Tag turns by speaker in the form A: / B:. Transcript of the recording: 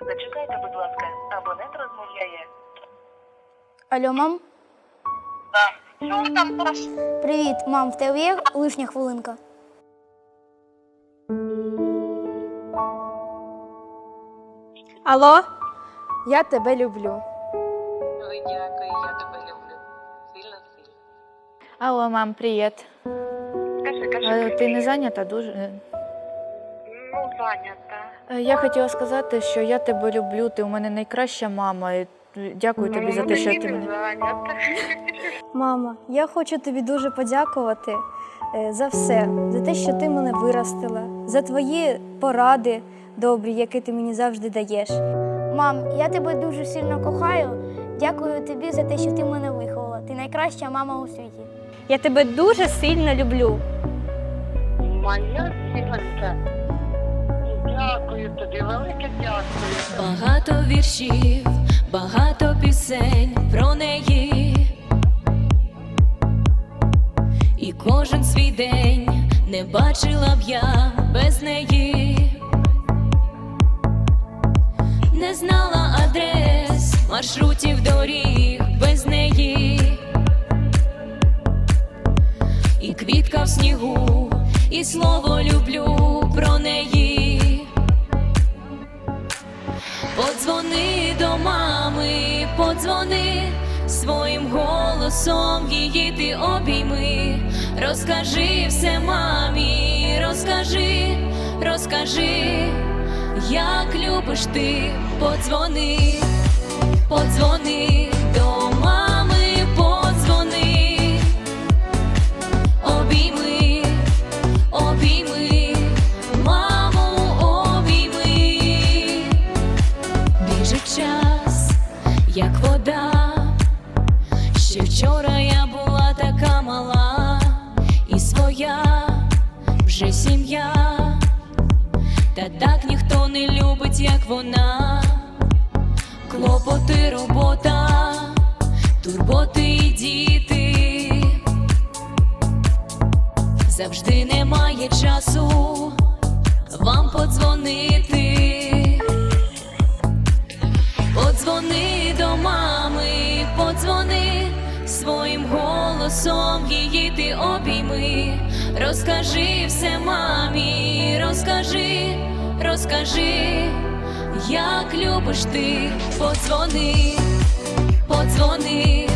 A: Зачекайте, будь ласка, абонент розмовляє.
B: Алло, мам?
A: Так. Що там Паш?
B: Привіт, мам, в тебе є лишня хвилинка?
C: Алло, я тебе люблю.
A: Ой, дякую, я тебе люблю. Сильно, сильно.
C: Алло, мам, привіт.
A: Кажи, кажи.
C: Е, Ти не зайнята дуже?
A: Ну, зайнята.
C: Е, Я хотіла сказати, що я тебе люблю, ти у мене найкраща мама. І дякую тобі за те, що ти мене.
B: Мама, я хочу тобі дуже подякувати е, за все, за те, що ти мене виростила, за твої поради добрі, які ти мені завжди даєш. Мам, я тебе дуже сильно кохаю. Дякую тобі за те, що ти мене виховала. Ти найкраща мама у світі.
C: Я тебе дуже сильно люблю.
A: Моя. Дякую тобі, велике дякую.
D: Багато віршів, багато пісень про неї. І кожен свій день не бачила б я без неї. Не знала адрес, маршрутів доріг без неї. І квітка в снігу, і слово люблю про неї. Мами, подзвони своїм голосом її ти обійми. Розкажи все мамі, розкажи, розкажи, як любиш ти, подзвони, подзвони вчора я була така мала і своя вже сім'я, та так ніхто не любить, як вона. Клопоти, робота, турботи і діти. Завжди немає часу вам подзвонити. Подзвони до мами, подзвони своїм голосом її ти обійми. Розкажи все мамі, розкажи, розкажи, як любиш ти, подзвони, подзвони